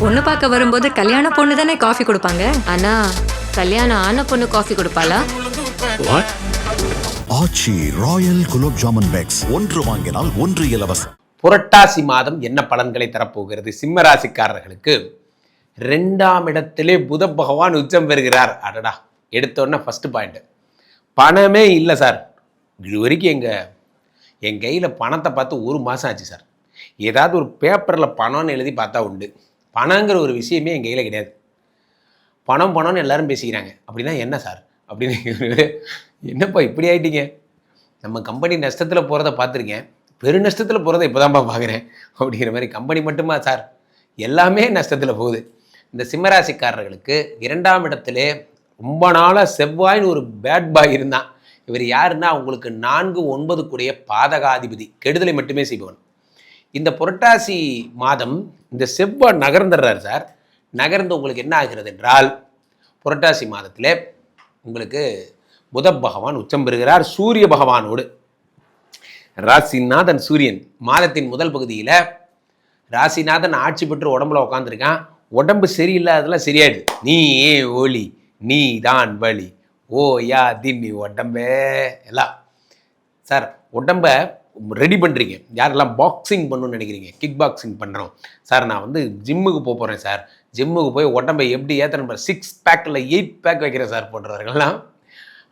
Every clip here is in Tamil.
பொண்ணு பார்க்க வரும்போது கல்யாண பொண்ணு தானே காஃபி கொடுப்பாங்க? ஆனா கல்யாணம் ஆன பொண்ணு coffee கொடுப்பாளா? What Aachi royal gulab jamun packs. ஒன்று வாங்கினால் ஒன்று இலவசம். புரட்டாசி மாதம் என்ன பலன்களை தரப்போகிறது? சிம்ம ராசிக்காரர்களுக்கு ரெண்டாம் இடத்திலே புத பகவான் உச்சம் பெறுகிறார். அடடா எடுத்தோடனே ஃபர்ஸ்ட் பாயிண்ட் பணமே இல்லை சார். இது வரைக்கும் எங்கள் என் கையில் பணத்தை பார்த்து ஒரு மாதம் ஆச்சு சார். ஏதாவது ஒரு பேப்பரில் பணம்னு எழுதி பார்த்தா உண்டு. பணங்கிற ஒரு விஷயமே என் கையில் கிடையாது. பணம் பணம்னு எல்லாரும் பேசிக்கிறாங்க. அப்படின்னா என்ன சார்? அப்படின்னு என்னப்பா இப்படி ஆயிட்டீங்க? நம்ம கம்பெனி நஷ்டத்தில் போகிறத பார்த்துருக்கேன். பெரு நஷ்டத்தில் போகிறத இப்போ தான்ப்பா பார்க்குறேன். அப்படிங்கிற மாதிரி கம்பெனி மட்டுமா சார்? எல்லாமே நஷ்டத்தில் போகுது. இந்த சிம்மராசிக்காரர்களுக்கு இரண்டாம் இடத்துல ரொம்ப நாளாக செவ்வாய்னு ஒரு பேட் பாய் இருந்தான். இவர் யாருன்னா அவங்களுக்கு நான்கு ஒன்பது கூடிய பாதகாதிபதி கெடுதலை மட்டுமே செய்பவன். இந்த புரட்டாசி மாதம் இந்த செவ்வாய் நகர்ந்துடுறார் சார். நகர்ந்து உங்களுக்கு என்ன ஆகிறது என்றால் புரட்டாசி மாதத்திலே உங்களுக்கு புத பகவான் உச்சம் பெறுகிறார் சூரிய பகவானோடு. ராசிநாதன் சூரியன் மாதத்தின் முதல் பகுதியில் ராசிநாதன் ஆட்சி பெற்று உடம்புல உட்காந்துருக்கான் உடம்பு சரியில்லாததெல்லாம் சரியாயிடுது. நீ ஒளி நீ தான் வழி ஓ யா தின்னி உடம்பே. எல்லாம். சார் உடம்ப ரெடி பண்ணுறீங்க யாரெல்லாம் பாக்ஸிங் பண்ணணும்னு நினைக்கிறீங்க? கிக் பாக்ஸிங் பண்ணுறோம் சார் நான் வந்து ஜிம்முக்கு போக போகிறேன் சார். ஜிம்முக்கு போய் உடம்பை எப்படி ஏற்றணும் சிக்ஸ் பேக்கில் எயிட் பேக் வைக்கிறேன் சார் போன்றவர்கள்லாம்.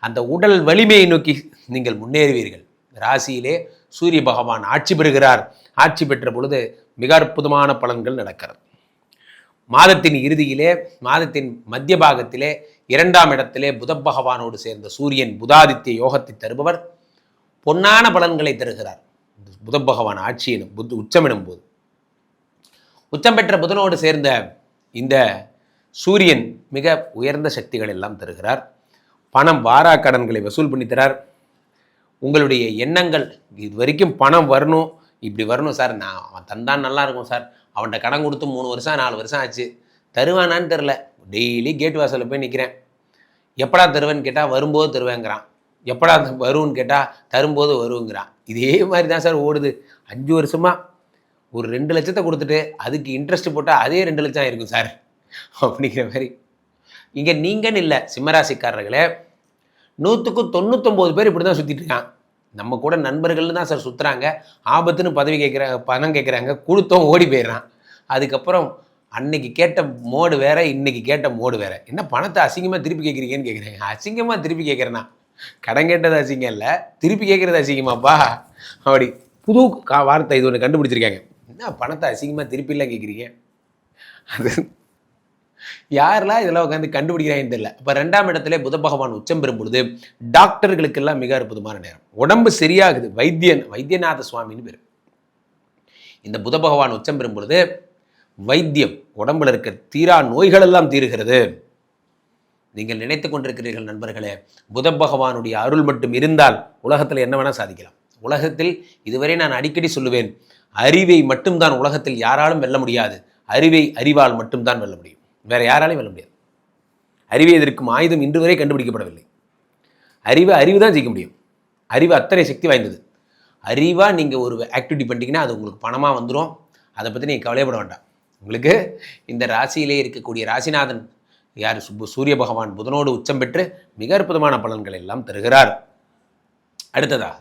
அந்த உடல் வலிமையை நோக்கி நீங்கள் முன்னேறுவீர்கள். ராசியிலே சூரிய பகவான் ஆட்சி பெறுகிறார். ஆட்சி பெற்ற பொழுது மிக அற்புதமான பலன்கள் நடக்கிறது. மாதத்தின் இறுதியிலே மாதத்தின் மத்திய பாகத்திலே இரண்டாம் இடத்திலே புத பகவானோடு சேர்ந்த சூரியன் புதாதித்ய யோகத்தை தருபவர். பொன்னான பலன்களை தருகிறார். புத பகவான் ஆட்சி புத் உச்சமிடும் போது. உச்சம் பெற்ற புதனோடு சேர்ந்த இந்த சூரியன் மிக உயர்ந்த சக்திகள் எல்லாம் தருகிறார். பணம் வாரா கடன்களை வசூல் பண்ணி தரார். உங்களுடைய எண்ணங்கள் இது வரைக்கும் பணம் வரணும் இப்படி வரணும் சார் நான் அவன் தந்தான் நல்லா இருக்கும் சார். அவன்கிட்ட கடன் கொடுத்து மூணு வருஷம் நாலு வருஷம் ஆச்சு. தருவானான்னு தெரில டெய்லி கேட் வாசலில் போய் நிற்கிறேன் எப்படா தருவேன்னு கேட்டால் வரும்போது தருவேங்கிறான். எப்படா வரும்னு கேட்டால் தரும்போது வருங்கிறான் இதே மாதிரி தான் சார் ஓடுது. அஞ்சு வருஷமாக ஒரு ரெண்டு லட்சத்தை கொடுத்துட்டு அதுக்கு இன்ட்ரெஸ்ட் போட்டால் அதே ரெண்டு லட்சம் இருக்கும் சார். அப்படிங்கிற மாதிரி. இங்கே நீங்கன்னு இல்லை சிம்மராசிக்காரர்களே நூற்றுக்கு தொண்ணூத்தொம்பது பேர் இப்படி தான் சுற்றிட்டு இருக்கான். நம்ம கூட நண்பர்கள்னு தான் சார் சுற்றுறாங்க ஆபத்துன்னு பதவி கேட்குறாங்க பணம் கேட்குறாங்க கொடுத்தோம் ஓடி போயிடுறான். அதுக்கப்புறம் அன்னைக்கு கேட்ட மோடு வேற இன்னைக்கு கேட்ட மோடு வேற. என்ன பணத்தை அசிங்கமாக திருப்பி கேட்குறீங்கன்னு கேட்குறாங்க அசிங்கமாக திருப்பி கேட்குறேன்னா கடன் கேட்டது அசிங்கம் இல்லை. திருப்பி கேட்குறது அசிங்கமாப்பா. அப்படி புது கா வார்த்தை இது ஒன்று கண்டுபிடிச்சிருக்காங்க. என்ன பணத்தை அசிங்கமாக திருப்பிலாம் கேட்குறீங்க அது யாரெல்லாம் இதெல்லாம் உட்காந்து கண்டுபிடிக்கிறாங்கன்னு தெரியல. இப்போ ரெண்டாம் இடத்துல புத பகவான் உச்சம் பெறும் பொழுது டாக்டர்களுக்கெல்லாம் மிக அற்புதமான நேரம். உடம்பு சரியாகுது. வைத்தியன் வைத்தியநாத சுவாமின்னு பேர். இந்த புத பகவான் உச்சம் பெறும் பொழுது வைத்தியம் உடம்புல இருக்க தீரா நோய்கள் எல்லாம் தீருகிறது. நீங்கள் நினைத்து கொண்டிருக்கிறீர்கள் நண்பர்களே புத பகவானுடைய அருள் மட்டும் இருந்தால் உலகத்தில் என்ன வேணால் சாதிக்கலாம். உலகத்தில் இதுவரை நான் அடிக்கடி சொல்லுவேன் அறிவை மட்டும்தான் உலகத்தில் யாராலும் வெல்ல முடியாது. அறிவை அறிவால் மட்டும்தான் வெல்ல முடியும். வேற யாராலையும் வெல்ல முடியாது. அறிவை எதிர்க்கும் ஆயுதம் இன்று வரை கண்டுபிடிக்கப்படவில்லை. அறிவை அறிவு தான் ஜெயிக்க முடியும். அறிவு அத்தனை சக்தி வாய்ந்தது. அறிவாக நீங்கள் ஒரு ஆக்டிவிட்டி பண்ணிட்டீங்கன்னா அது உங்களுக்கு பணமாக வந்துடும் அதை பற்றி நீங்கள் கவலைப்பட வேண்டாம். உங்களுக்கு இந்த ராசியிலே இருக்கக்கூடிய ராசிநாதன் யார்? சுப்பு- சூரிய பகவான் புதனோடு உச்சம் பெற்று மிக அற்புதமான பலன்கள் எல்லாம் தருகிறார். அடுத்ததா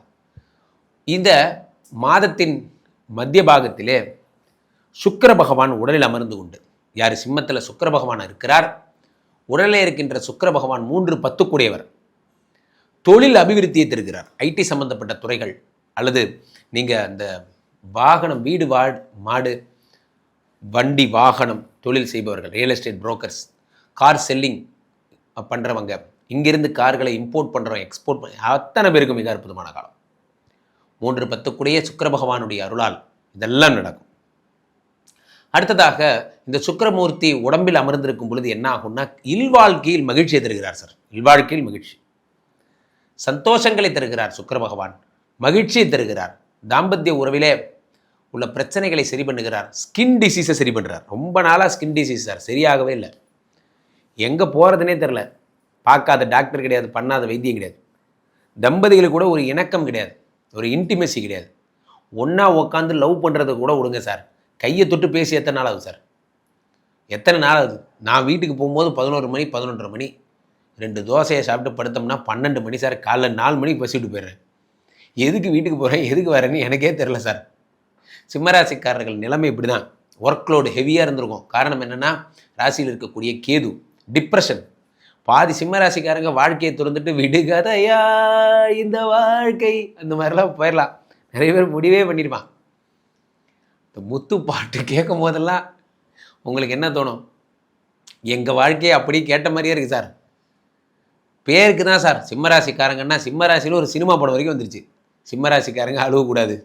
இந்த மாதத்தின் மத்திய பாகத்திலே சுக்கர பகவான் உடலில் அமர்ந்து கொண்டு யார்? சிம்மத்தில் சுக்கர பகவான் இருக்கிறார். உடலில் இருக்கின்ற சுக்கர பகவான் மூன்று பத்துக்குடையவர். தொழில் அபிவிருத்தியை தருகிறார். ஐடி சம்பந்தப்பட்ட துறைகள் அல்லது நீங்கள் அந்த வாகனம் வீடு வா மாடு வண்டி வாகனம் தொழில் செய்பவர்கள் real estate brokers car selling பண்ணுறவங்க இங்கிருந்து கார்களை இம்போர்ட் பண்ணுறவங்க எக்ஸ்போர்ட் பண்ண அத்தனை பேருக்கும் மிக அற்புதமான காலம். மூன்று பத்துக்குடைய சுக்கர பகவானுடைய அருளால் இதெல்லாம் நடக்கும். அடுத்ததாக இந்த சுக்கரமூர்த்தி உடம்பில் அமர்ந்திருக்கும் பொழுது என்ன ஆகும்னா இல்வாழ்க்கையில் மகிழ்ச்சியை தருகிறார் சார். இல்வாழ்க்கையில் மகிழ்ச்சி. சந்தோஷங்களை தருகிறார் சுக்கர பகவான். மகிழ்ச்சியை தருகிறார். தாம்பத்திய உறவிலே உள்ள பிரச்சனைகளை சரி பண்ணுகிறார். ஸ்கின் டிசீஸை சரி பண்ணுறார் ரொம்ப நாளாக ஸ்கின் டிசீஸ் சார். சரியாகவே இல்லை. எங்கே போகிறதுனே தெரில பார்க்காத டாக்டர் கிடையாது பண்ணாத வைத்தியம் கிடையாது. தம்பதிகளுக்கு கூட ஒரு இணக்கம் கிடையாது ஒரு இன்டிமெசி கிடையாது. ஒன்றா உட்காந்து லவ் பண்ணுறது கூட விடுங்க சார் கையை தொட்டு பேசி எத்தனை நாள் ஆகுது சார் எத்தனை நாள் ஆகுது? நான் வீட்டுக்கு போகும்போது பதினோரு மணி பதினொன்றரை மணி. ரெண்டு தோசையை சாப்பிட்டு படுத்தோம்னா பன்னெண்டு மணி சார் காலைல நாலு மணிக்கு பசிட்டு போயிடுறேன். எதுக்கு வீட்டுக்கு போகிறேன் எதுக்கு வரேன்னு எனக்கே தெரில சார் சிம்மராசிக்காரர்கள் நிலைமை இப்படி தான் ஒர்க் லோடு ஹெவியாக இருந்திருக்கும். காரணம் என்னென்னா ராசியில் இருக்கக்கூடிய கேது டிப்ரெஷன். பாதி சிம்மராசிக்காரங்க வாழ்க்கையை திறந்துட்டு விடுகதையா இந்த வாழ்க்கை? அந்த மாதிரிலாம் போயிடலாம் நிறைய பேர் முடிவே பண்ணிடுவான் இந்த முத்து பாட்டு கேட்கும் போதெல்லாம் உங்களுக்கு என்ன தோணும்? எங்கள் வாழ்க்கையை அப்படியே கேட்ட மாதிரியே இருக்குது சார். பேருக்கு தான் சார். சிம்மராசிக்காரங்கன்னா சிம்மராசியில் ஒரு சினிமா படம் வரைக்கும் வந்துருச்சு. சிம்மராசிக்காரங்க அழுவக்கூடாது.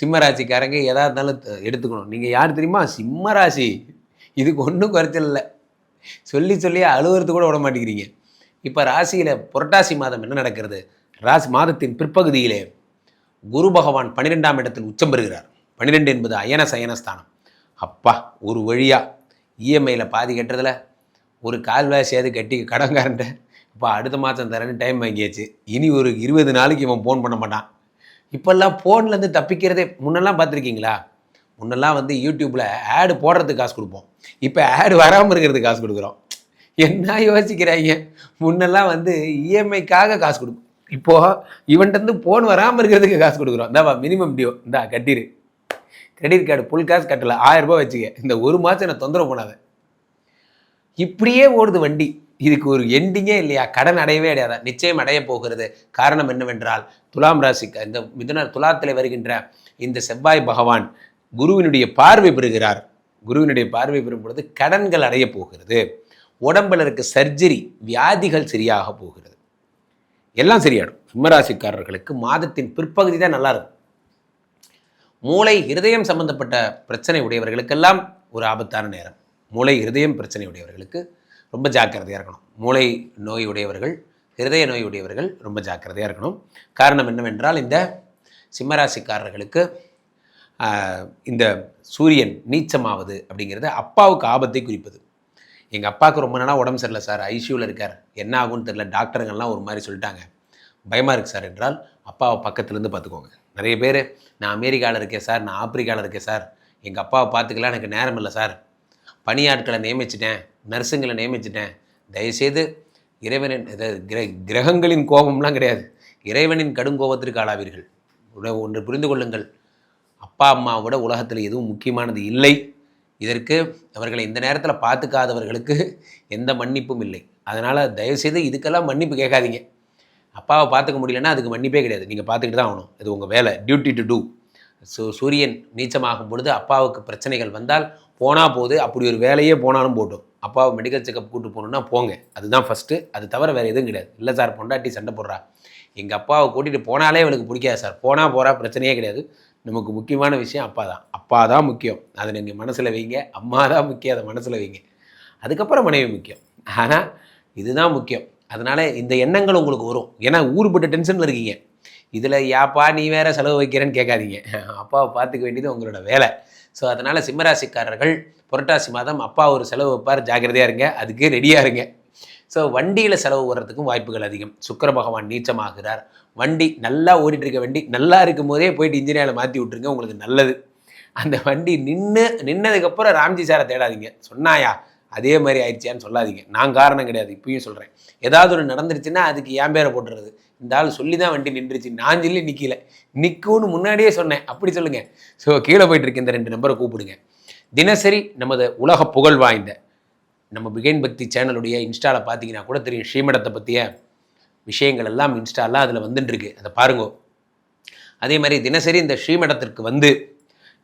சிம்மராசிக்காரங்க எதா இருந்தாலும் எடுத்துக்கணும். நீங்கள் யார் தெரியுமா? சிம்மராசி இதுக்கு ஒன்றும் குறைச்சல் இல்லை. சொல்லி சொல்லி அழுகிறது கூட விட மாட்டேங்கிறீங்க. இப்போ ராசியில் புரட்டாசி மாதம் என்ன நடக்கிறது? ராசி மாதத்தின் பிற்பகுதியிலே குரு பகவான் பன்னிரெண்டாம் இடத்தில் உச்சம் பெறுகிறார். பன்னிரெண்டு என்பது அயன சயனஸ்தானம். அப்பா ஒரு வழியாக இஎம்ஐயில் பாதி கட்டுறதுல ஒரு கால்வாசியாவது கட்டி கடன்காரன்ட்ட இப்போ அடுத்த மாதம் தரேன்னு டைம் வாங்கியாச்சு. இனி ஒரு இருபது நாளைக்கு இவன் ஃபோன் பண்ண மாட்டான். இப்போல்லாம் ஃபோன்லேருந்து தப்பிக்கிறதே முன்னெல்லாம் பார்த்துருக்கீங்களா? முன்னெல்லாம் வந்து யூடியூப்பில் ஆடு போடுறதுக்கு காசு கொடுப்போம். இப்போ ஆடு வராமல் இருக்கிறதுக்கு காசு கொடுக்குறோம். என்ன யோசிக்கிறாங்க முன்னெல்லாம் வந்து இஎம்ஐக்காக காசு கொடுப்போம். இப்போது இவன்ட்டு ஃபோன் வராமல் இருக்கிறதுக்கு காசு கொடுக்குறோம். இந்தாவா மினிமம் டியூ இந்தா கட்டிரு. கிரெடிட் கார்டு ஃபுல் காசு கட்டலை. ஆயிரம் ரூபாய் வச்சுக்க. இந்த ஒரு மாதம் என்னை தொந்தரவு பண்ணாத. இப்படியே ஓடுது வண்டி. இதுக்கு ஒரு எண்டிங்கே இல்லையா? கடன் அடையவே அடையாதா. நிச்சயம் அடைய போகிறது. காரணம் என்னவென்றால் துலாம் ராசிக்கு இந்த மிதுன துலாத்தில் வருகின்ற இந்த செவ்வாய் பகவான் குருவினுடைய பார்வை பெறுகிறார். குருவினுடைய பார்வை பெறும் பொழுது கடன்கள் அடைய போகிறது. உடம்புல இருக்க சர்ஜரி வியாதிகள் சரியாக போகிறது. எல்லாம் சரியாடும் சிம்மராசிக்காரர்களுக்கு மாதத்தின் பிற்பகுதி தான் நல்லா இருக்கும் மூளை இருதயம் சம்பந்தப்பட்ட பிரச்சனை உடையவர்களுக்கெல்லாம் ஒரு ஆபத்தான நேரம். மூளை இருதயம் பிரச்சனை உடையவர்களுக்கு ரொம்ப ஜாக்கிரதையாக இருக்கணும். மூளை நோய் உடையவர்கள் இருதய நோய் உடையவர்கள் ரொம்ப ஜாக்கிரதையாக இருக்கணும். காரணம் என்னவென்றால் இந்த சிம்மராசிக்காரர்களுக்கு இந்த சூரியன் நீச்சமாவது அப்படிங்கிறது அப்பாவுக்கு ஆபத்தை குறிப்பது. எங்கள் அப்பாவுக்கு ரொம்ப நாளாக உடம்பு சரியில்லை சார். ஐசியூவில் இருக்கார். என்ன ஆகும்னு தெரியல. டாக்டருங்கள்லாம் ஒரு மாதிரி சொல்லிட்டாங்க. பயமாக இருக்குது சார் என்றால் அப்பாவை பக்கத்துலேருந்து பார்த்துக்கோங்க. நிறைய பேர் நான் அமெரிக்காவில் இருக்கேன் சார். நான் ஆப்பிரிக்காவில் இருக்கேன் சார். எங்கள் அப்பாவை பார்த்துக்கலாம். எனக்கு நேரம் இல்லை சார். பணியாட்களை நியமிச்சிட்டேன். நர்ஸுங்களை நியமிச்சிட்டேன். தயவுசெய்து இறைவனின் இது கிர கிரகங்களின் கோபம்லாம் கிடையாது. இறைவனின் கடுங்கோபத்திற்கு ஆளாவீர்கள். ஒன்று புரிந்து கொள்ளுங்கள். அப்பா அம்மாவை விட உலகத்தில் எதுவும் முக்கியமானது இல்லை. இதற்கு அவர்களை இந்த நேரத்தில் பார்த்துக்காதவர்களுக்கு எந்த மன்னிப்பும் இல்லை. அதனால் தயவுசெய்து இதுக்கெல்லாம் மன்னிப்பு கேட்காதீங்க. அப்பாவை பார்த்துக்க முடியலன்னா அதுக்கு மன்னிப்பே கிடையாது. நீங்கள் பார்த்துக்கிட்டு தான் ஆகணும். இது உங்கள் வேலை. டியூட்டி டு டூ ஸோ சூரியன் நீச்சமாகும் பொழுது அப்பாவுக்கு பிரச்சனைகள் வந்தால் போனால் போது அப்படி ஒரு வேலையே போனாலும் போட்டும். அப்பாவை மெடிக்கல் செக்கப் கூட்டு போகணுன்னா போங்க. அதுதான் ஃபஸ்ட்டு அது தவிர வேறு எதுவும் கிடையாது. இல்லை சார் பொண்டாட்டி சண்டை போடுறா. எங்கள் அப்பாவை கூட்டிகிட்டு போனாலே அவளுக்கு பிடிக்காது சார். போனால் போகிறா பிரச்சனையே கிடையாது. நமக்கு முக்கியமான விஷயம் அப்பா தான் அப்பா தான் முக்கியம். அதை நீங்கள் மனசில் வைங்க. அம்மா தான் முக்கியம். அதை மனசில் வைங்க. அதுக்கப்புறம் மனைவி முக்கியம். ஆனால் இதுதான் முக்கியம். அதனால் இந்த எண்ணங்கள் உங்களுக்கு வரும். ஏன்னா ஊருப்பட்ட டென்ஷனில் இருக்கீங்க. இதில் யாப்பா நீ வேற செலவு வைக்கிறேன்னு கேட்காதீங்க. அப்பாவை பார்த்துக்க வேண்டியது உங்களோட வேலை. ஸோ அதனால் சிம்மராசிக்காரர்கள் புரட்டாசி மாதம் அப்பா ஒரு செலவு வைப்பார். ஜாக்கிரதையாக இருங்க. அதுக்கு ரெடியாக இருங்க. ஸோ வண்டியில் செலவு வர்றதுக்கும் வாய்ப்புகள் அதிகம். சுக்கர பகவான் நீச்சமாகிறார். வண்டி நல்லா ஓடிட்டு இருக்க வண்டி நல்லா இருக்கும் போதே போயிட்டு இன்ஜினியரில் மாற்றி விட்ருங்க உங்களுக்கு நல்லது. அந்த வண்டி நின்று நின்னதுக்கப்புறம் ராம்ஜி சாரை தேடாதீங்க. சொன்னாயா அதே மாதிரி ஆயிடுச்சியான்னு சொல்லாதீங்க. நான் காரணம் கிடையாது இப்பயும் சொல்கிறேன் ஏதாவது ஒன்று நடந்துருச்சுன்னா அதுக்கு ஏன் பேரை போட்டுறது. இந்த ஆள் சொல்லி தான் வண்டி நின்றுச்சு நான் சொல்லி நிற்கல நிற்கும்னு முன்னாடியே சொன்னேன் அப்படி சொல்லுங்கள் ஸோ கீழே போயிட்டு இருக்க இந்த ரெண்டு நம்பரை கூப்பிடுங்க. தினசரி நமது உலக புகழ் வாய்ந்த நம்ம பிகைன் பக்தி சேனலுடைய இன்ஸ்டாவில் பார்த்தீங்கன்னா கூட தெரியும். ஸ்ரீமடத்தை பற்றிய விஷயங்கள் எல்லாம் இன்ஸ்டாலாம் அதில் வந்துட்டுருக்கு அதை பாருங்க. அதே மாதிரி தினசரி இந்த ஸ்ரீமடத்திற்கு வந்து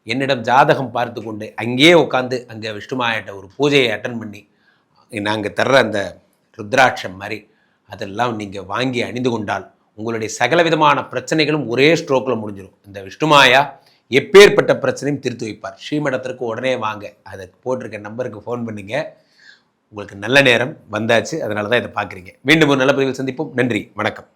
என்னிடம் ஜாதகம் பார்த்து கொண்டு அங்கேயே உட்காந்து அங்கே விஷ்ணுமாயிட்ட ஒரு பூஜையை அட்டன் பண்ணி நாங்கள் தர்ற அந்த ருத்ராட்சம் மாதிரி அதெல்லாம் நீங்கள் வாங்கி அணிந்து கொண்டால் உங்களுடைய சகல விதமான பிரச்சனைகளும் ஒரே ஸ்ட்ரோக்கில் முடிஞ்சிடும் இந்த விஷ்ணுமாயா எப்பேற்பட்ட பிரச்சனையும் திருத்து வைப்பார். ஸ்ரீமடத்திற்கு உடனே வாங்க. அதை போட்டிருக்க நம்பருக்கு ஃபோன் பண்ணுங்கள் உங்களுக்கு நல்ல நேரம் வந்தாச்சு. அதனால தான் இதை பார்க்குறீங்க. மீண்டும் ஒரு நல்ல பதிவில் சந்திப்போம். நன்றி. வணக்கம்.